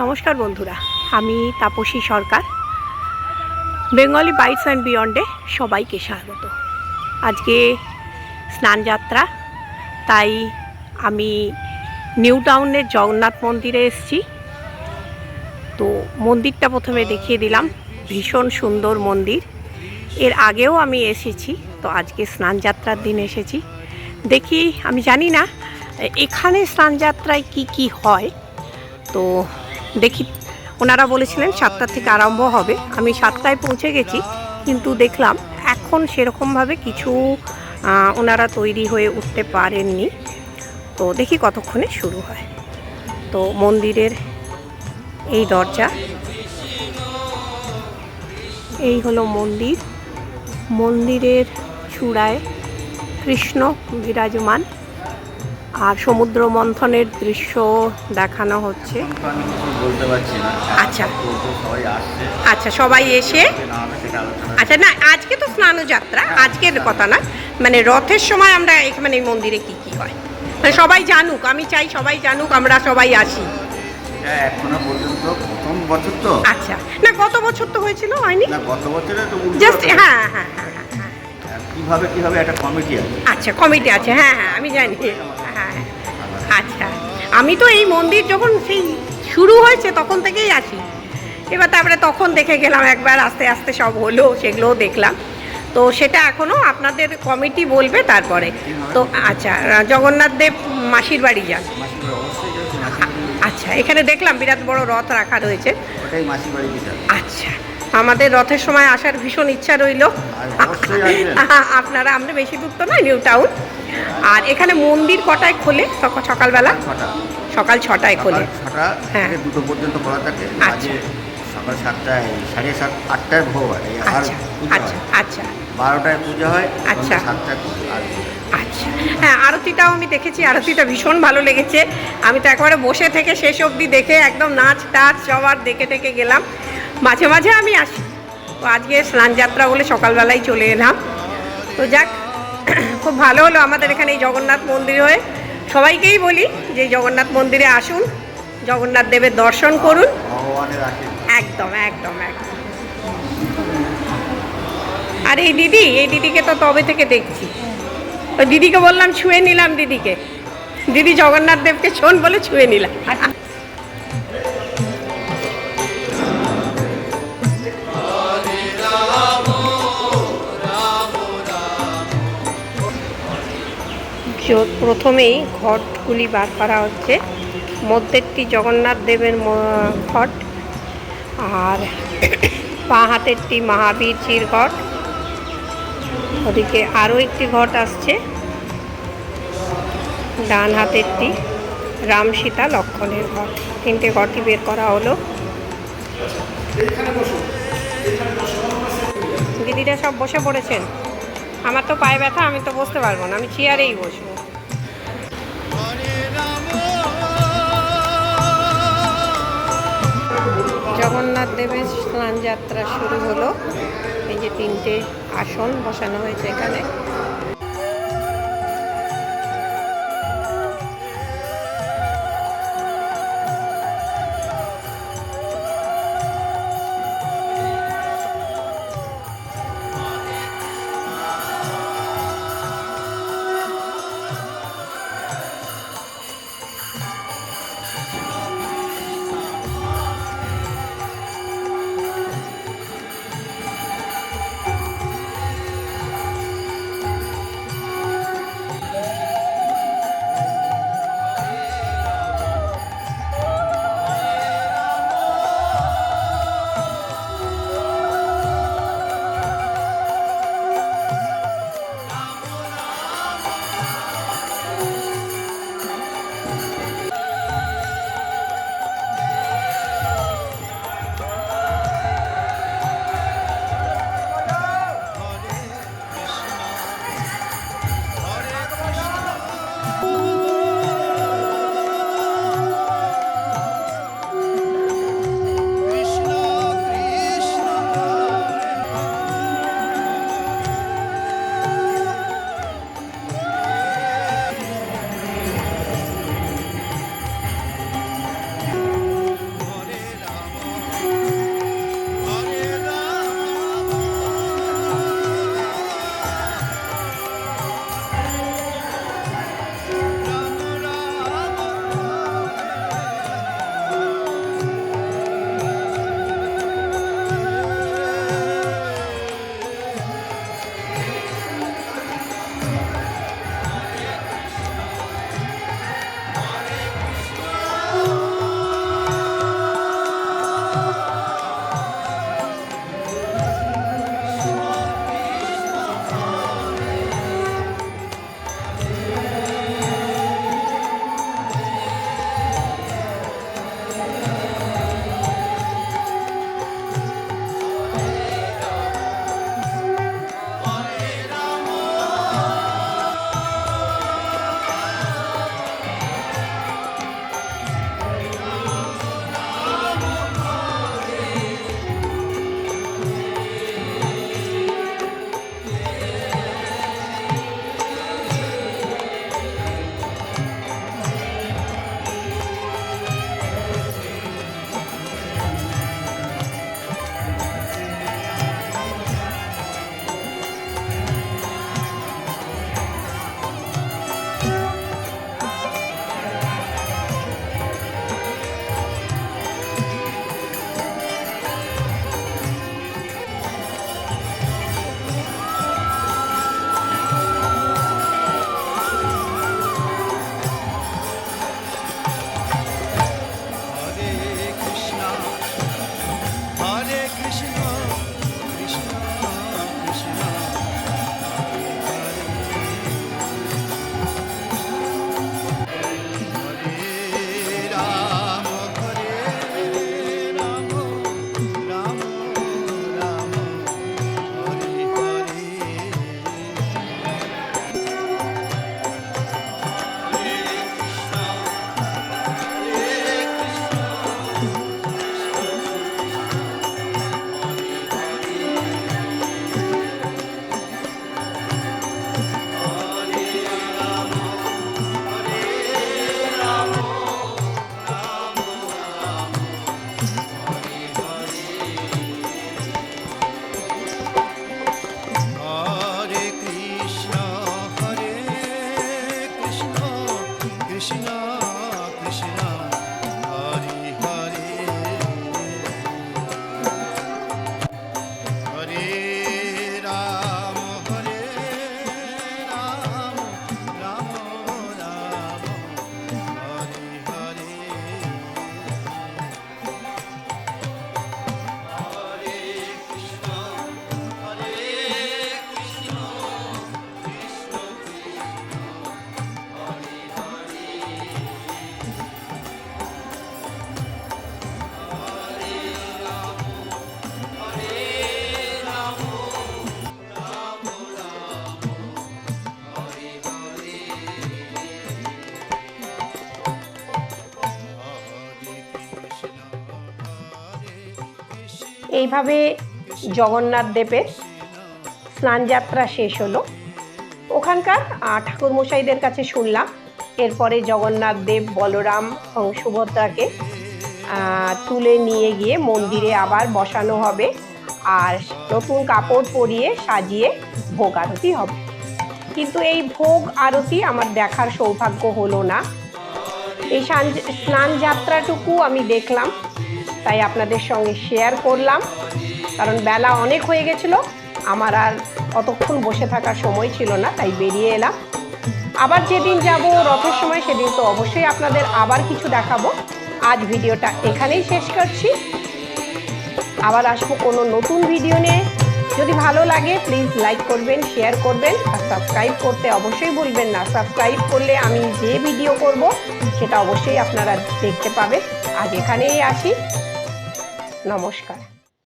নমস্কার বন্ধুরা, আমি Tapasi Sarkar. Bengali bytes and বিয়ন্ডে সবাইকে স্বাগত। আজকে স্নানযাত্রা তাই আমি নিউ টাউনের জগন্নাথ মন্দিরে এসেছি। তো মন্দিরটা প্রথমে দেখিয়ে দিলাম, ভীষণ সুন্দর মন্দির। এর আগেও আমি এসেছি, তো আজকে স্নানযাত্রার দিন এসেছি। দেখি, আমি জানি না, এখানে স্নানযাত্রায় কি কি হয়। তো দেখি, ওনারা বলেছিলেন সাতটা থেকে আরম্ভ হবে। আমি সাতটায় পৌঁছে গেছি, কিন্তু দেখলাম এখন সেরকমভাবে কিছু ওনারা তৈরি হয়ে উঠতে পারেননি। তো দেখি কতক্ষণে শুরু হয়। তো মন্দিরের এই দরজা, এই হলো মন্দির। মন্দিরের চূড়ায় কৃষ্ণ বিরাজমান। আর সমুদ্র মন্থনের দৃশ্য দেখানো হচ্ছে। আচ্ছা। আচ্ছা সবাই এসে আচ্ছা না আজকে তো স্নানযাত্রা আজকের কথা না। মানে রথের সময় আমরা এখানে এই মন্দিরে কি কি হয়? মানে সবাই জানুক আমি চাই সবাই জানুক আমরা সবাই আসি। এখনও পর্যন্ত প্রথম বছর তো। আচ্ছা না গত বছর তো হয়েছিল হয়নি? না গত বছরে তো জাস্ট হ্যাঁ হ্যাঁ হ্যাঁ হ্যাঁ, হ্যাঁ। আর কীভাবে কীভাবে একটা কমিটি আছে? আচ্ছা কমিটি আছে হ্যাঁ হ্যাঁ আমি জানি। হ্যাঁ আচ্ছা আমি তো এই মন্দির যখন সেই শুরু হয়েছে তখন থেকেই আসি এবার তারপরে তখন দেখে গেলাম একবার আস্তে আস্তে সব হলো সেগুলোও দেখলাম। তো সেটা এখনও আপনাদের কমিটি বলবে তারপরে। তো আচ্ছা জগন্নাথ দেব মাসির বাড়ি যান। আচ্ছা এখানে দেখলাম বিরাট বড় রথ রাখা রয়েছে। আচ্ছা আমাদের রথের সময় আসার ভীষণ ইচ্ছা রইল। আপনারা আমরা বেশি দূর তো নয় নিউ টাউন। আর এখানে মন্দির কটায় খোলে? সকালবেলা? ছটা। সকাল ছটায় খোলে। ছটা হ্যাঁ। দুটো পর্যন্ত খোলা থাকে। আচ্ছা। আজকে সকাল সাতটায় সাড়ে সাত আটটায় ভোগ হয়। আর আচ্ছা আচ্ছা আচ্ছা। বারোটায় পুজো হয় আচ্ছা। সাতটায় আচ্ছা। হ্যাঁ আরতিটাও আমি দেখেছি। আরতিটা ভীষণ ভালো লেগেছে। আমি তো একবারে বসে থেকে শেষ অবধি দেখে একদম নাচ টাচ সবার দেখে টেকে গেলাম। মাঝে মাঝে আমি আসি। তো আজকে স্নানযাত্রা বলে সকালবেলায় চলে এলাম। তো যাক খুব ভালো হলো আমাদের এখানে এই জগন্নাথ মন্দির হয়ে। সবাইকেই বলি যে এই জগন্নাথ মন্দিরে আসুন জগন্নাথ দেবের দর্শন করুন। একদম একদম একদম। আর এই দিদি এই দিদিকে তো তবে থেকে দেখছি। ওই দিদিকে বললাম ছুঁয়ে নিলাম দিদিকে। দিদি জগন্নাথ দেবকে শোন বলে ছুঁয়ে নিলাম। প্রথমেই ঘটগুলি বার করা হচ্ছে। মধ্যেরটি জগন্নাথ দেবের ঘট আর বাঁ হাতেরটি মহাবীরজির ঘট। ওদিকে আরও একটি ঘট আসছে। ডান হাতেরটি রাম সীতা লক্ষণের ঘট। তিনটে ঘটই বের করা হলো। দিদিরা সব বসে পড়েছেন। আমার তো পায়ে ব্যথা, আমি তো বসতে পারব না। আমি চেয়ারেই বসবো। জগন্নাথ দেবের স্নান যাত্রা শুরু হলো। এই যে তিনটে আসন বসানো হয়েছে এখানে। এইভাবে জগন্নাথ দেবের স্নানযাত্রা শেষ হলো। ওখানকার আহ, ঠাকুরমশাইদের কাছে শুনলাম এরপরে জগন্নাথ দেব বলরাম এবং সুভদ্রাকে তুলে নিয়ে গিয়ে মন্দিরে আবার বসানো হবে আর নতুন কাপড় পরিয়ে সাজিয়ে ভোগ আরতি হবে। কিন্তু এই ভোগ আরতি আমার দেখার সৌভাগ্য হলো না। এই সান- স্নান যাত্রাটুকু আমি দেখলাম। তাই আপনাদের সঙ্গে শেয়ার করলাম। কারণ বেলা অনেক হয়ে গেছিল, আমার আর অতক্ষণ বসে থাকার সময় ছিল না, তাই বেরিয়ে এলাম। আবার যেদিন যাব রথের সময়, সেদিন তো অবশ্যই আপনাদের আবার কিছু দেখাবো। আজ ভিডিওটা এখানেই শেষ করছি। আবার আসব কোনো নতুন ভিডিও নিয়ে। যদি ভালো লাগে প্লিজ লাইক করবেন শেয়ার করবেন, আর সাবস্ক্রাইব করতে অবশ্যই ভুলবেন না। সাবস্ক্রাইব করলে আমি যে ভিডিও করব, সেটা অবশ্যই আপনারা দেখতে পাবেন। আজ এখানেই আসি। নমস্কার।